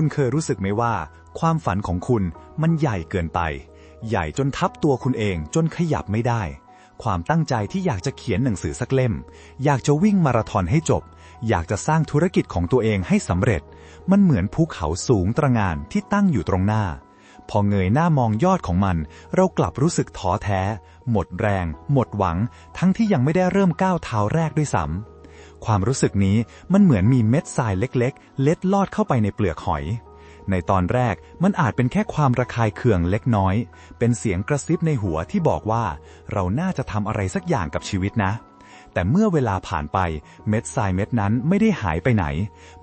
คุณเคยรู้สึกไหมว่า ความฝันของคุณมันใหญ่เกินไป ใหญ่จนทับตัวคุณเองจนขยับไม่ได้ ความตั้งใจที่อยากจะเขียนหนังสือสักเล่ม อยากจะวิ่งมาราธอนให้จบ อยากจะสร้างธุรกิจของตัวเองให้สำเร็จ มันเหมือนภูเขาสูงตระงานที่ตั้งอยู่ตรงหน้า พอเงยหน้ามองยอดของมัน เรากลับรู้สึกท้อแท้ หมดแรง หมดหวัง ทั้งที่ยังไม่ได้เริ่มก้าวเท้าแรกด้วยซ้ำ ความรู้สึกนี้มันเหมือนมีเม็ดทรายเล็กๆ เล็ดลอดเข้าไปในเปลือกหอย ในตอนแรกมันอาจเป็นแค่ความระคายเคืองเล็กน้อย เป็นเสียงกระซิบในหัวที่บอกว่า เราน่าจะทำอะไรสักอย่างกับชีวิตนะ แต่เมื่อเวลาผ่านไปเม็ดทรายเม็ดนั้นไม่ได้หายไปไหน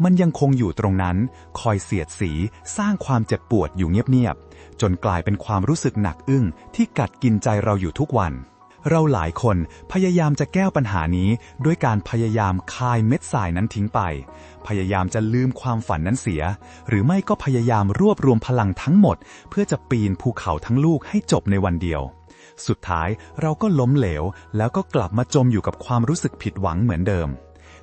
มันยังคงอยู่ตรงนั้น คอยเสียดสี สร้างความเจ็บปวดอยู่เงียบๆจนกลายเป็นความรู้สึกหนักอึ้งที่กัดกินใจเราอยู่ทุกวัน เราหลายคนพยายามจะแก้ปัญหานี้ด้วยการพยายามคายเม็ดทรายนั้นทิ้งไป พยายามจะลืมความฝันนั้นเสีย หรือไม่ก็พยายามรวบรวมพลังทั้งหมด เพื่อจะปีนภูเขาทั้งลูกให้จบในวันเดียว สุดท้ายเราก็ล้มเหลว แล้วก็กลับมาจมอยู่กับความรู้สึกผิดหวังเหมือนเดิม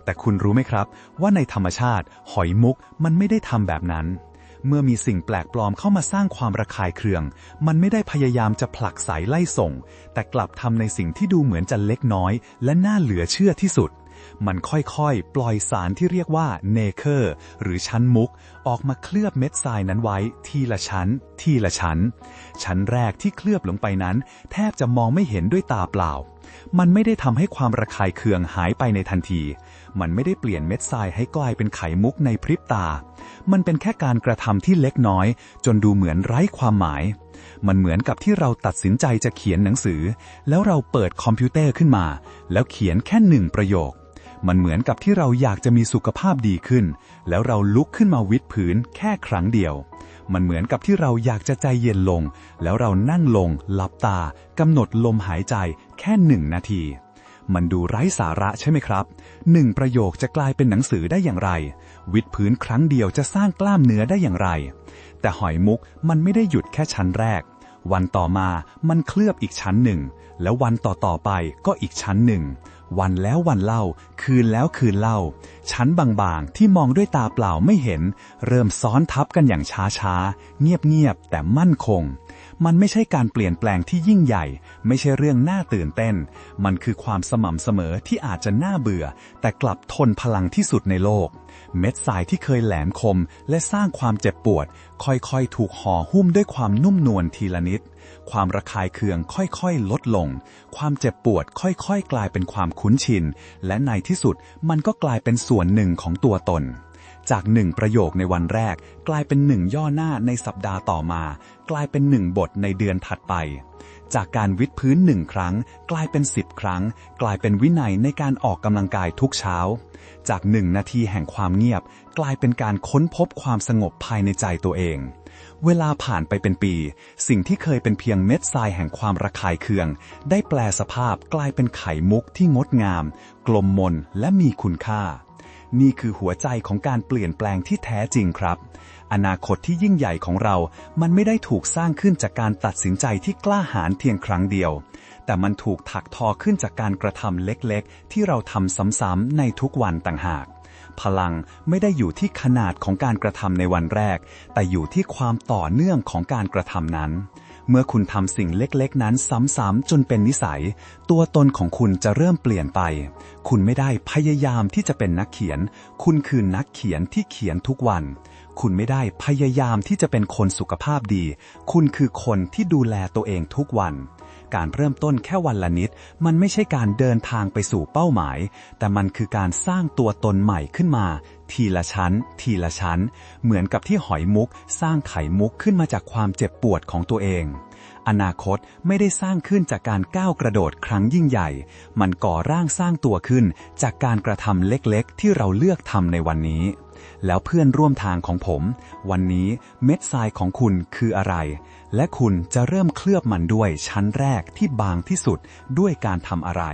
แต่คุณรู้ไหมครับ ว่าในธรรมชาติ หอยมุกมันไม่ได้ทำแบบนั้น เมื่อมีสิ่งแปลกปลอมเข้ามาสร้างความระคายเคือง มันไม่ได้พยายามจะผลักสายไล่ส่ง แต่กลับทำในสิ่งที่ดูเหมือนจะเล็กน้อย และน่าเหลือเชื่อที่สุด มันค่อยๆ ปล่อยสารที่เรียกว่าเนเคอร์หรือชั้นมุก ออกมาเคลือบเม็ดทรายนั้นไว้ ทีละชั้น ทีละชั้น ชั้นแรกที่เคลือบลงไปนั้น แทบจะมองไม่เห็นด้วยตาเปล่า มันไม่ได้ทำให้ความระคายเคืองหายไปในทันที มันไม่ได้เปลี่ยนเม็ดทรายให้กลายเป็นไขมุกในพริบตา มันเป็นแค่การกระทำที่เล็กน้อย จนดูเหมือนไร้ความหมายมันเหมือนกับที่เราตัดสินใจจะเขียนหนังสือ แล้วเราเปิดคอมพิวเตอร์ขึ้นมา แล้วเขียนแค่หนึ่งประโยค มันเหมือนกับที่เราอยากจะมีสุขภาพดีขึ้น แล้วเราลุกขึ้นมาวิดพื้นแค่ครั้งเดียว มันเหมือนกับที่เราอยากจะใจเย็นลง แล้วเรานั่งลง หลับตากำหนดลมหายใจแค่หนึ่งนาที มันดูไร้สาระใช่ไหมครับหนึ่งประโยคจะกลายเป็นหนังสือได้อย่างไร วิดพื้นครั้งเดียวจะสร้างกล้ามเนื้อได้อย่างไร แต่หอยมุกมันไม่ได้หยุดแค่ชั้นแรกวันต่อมามันเคลือบอีกชั้นหนึ่ง แล้ววันต่อต่อๆไปก็อีกชั้นหนึ่ง วันแล้ววันเล่า คืนแล้วคืนเล่า ชั้นบางๆ ที่มองด้วยตาเปล่าไม่เห็น เริ่มซ้อนทับกันอย่างช้าๆ เงียบๆ แต่มั่นคง มันไม่ใช่การเปลี่ยนแปลงที่ยิ่งใหญ่ ไม่ใช่เรื่องน่าตื่นเต้น มันคือความสม่ำเสมอที่อาจจะน่าเบื่อ แต่กลับทนพลังที่สุดในโลก เม็ดทรายที่เคยแหลมคม และสร้างความเจ็บปวด ค่อยๆ ถูกห่อหุ้มด้วยความนุ่มนวลทีละนิด ความระคายเคืองค่อยๆ ลดลง ความเจ็บปวดค่อยๆ กลายเป็นความคุ้นชิน และในที่สุดมันก็กลายเป็นส่วนหนึ่งของตัวตน จากหนึ่งประโยคในวันแรก กลายเป็นหนึ่งย่อหน้าในสัปดาห์ต่อมา กลายเป็นหนึ่งบทในเดือนถัดไป จากการวิดพื้นหนึ่งครั้ง กลายเป็นสิบครั้ง กลายเป็นวินัยในการออกกำลังกายทุกเช้า จากหนึ่งนาทีแห่งความเงียบ กลายเป็นการค้นพบความสงบภายในใจตัวเอง เวลาผ่านไปเป็นปี สิ่งที่เคยเป็นเพียงเม็ดทรายแห่งความระคายเคือง ได้แปลสภาพกลายเป็นไข่มุกที่งดงาม กลมมนและมีคุณค่า นี่คือหัวใจของการเปลี่ยนแปลงที่แท้จริงครับ อนาคตที่ยิ่งใหญ่ของเรา มันไม่ได้ถูกสร้างขึ้นจากการตัดสินใจที่กล้าหาญเพียงครั้งเดียว แต่มันถูกถักทอขึ้นจากการกระทำเล็กๆ ที่เราทำซ้ำๆในทุกวันต่างหาก พลังไม่ได้อยู่ที่ขนาดของการกระทำในวันแรก แต่อยู่ที่ความต่อเนื่องของการกระทำนั้น เมื่อคุณทำสิ่งเล็กๆ นั้นซ้ำๆจนเป็นนิสัย ตัวตนของคุณจะเริ่มเปลี่ยนไป คุณไม่ได้พยายามที่จะเป็นนักเขียน คุณคือนักเขียนที่เขียนทุกวัน คุณไม่ได้พยายามที่จะเป็นคนสุขภาพดี คุณคือคนที่ดูแลตัวเองทุกวัน การเริ่มต้นแค่วันละนิด มันไม่ใช่การเดินทางไปสู่เป้าหมาย แต่มันคือการสร้างตัวตนใหม่ขึ้นมา ทีละชั้น ทีละชั้น เหมือนกับที่หอยมุก สร้างไข่มุกขึ้นมาจากความเจ็บปวดของตัวเอง อนาคตไม่ได้สร้างขึ้นจากการก้าวกระโดดครั้งยิ่งใหญ่ มันก่อร่างสร้างตัวขึ้นจากการกระทำเล็กๆ ที่เราเลือกทำในวันนี้ แล้วเพื่อนร่วมทางของผม วันนี้เม็ดทรายของคุณคืออะไร และคุณจะเริ่มเคลือบมันด้วยชั้นแรกที่บางที่สุดด้วยการทำอะไร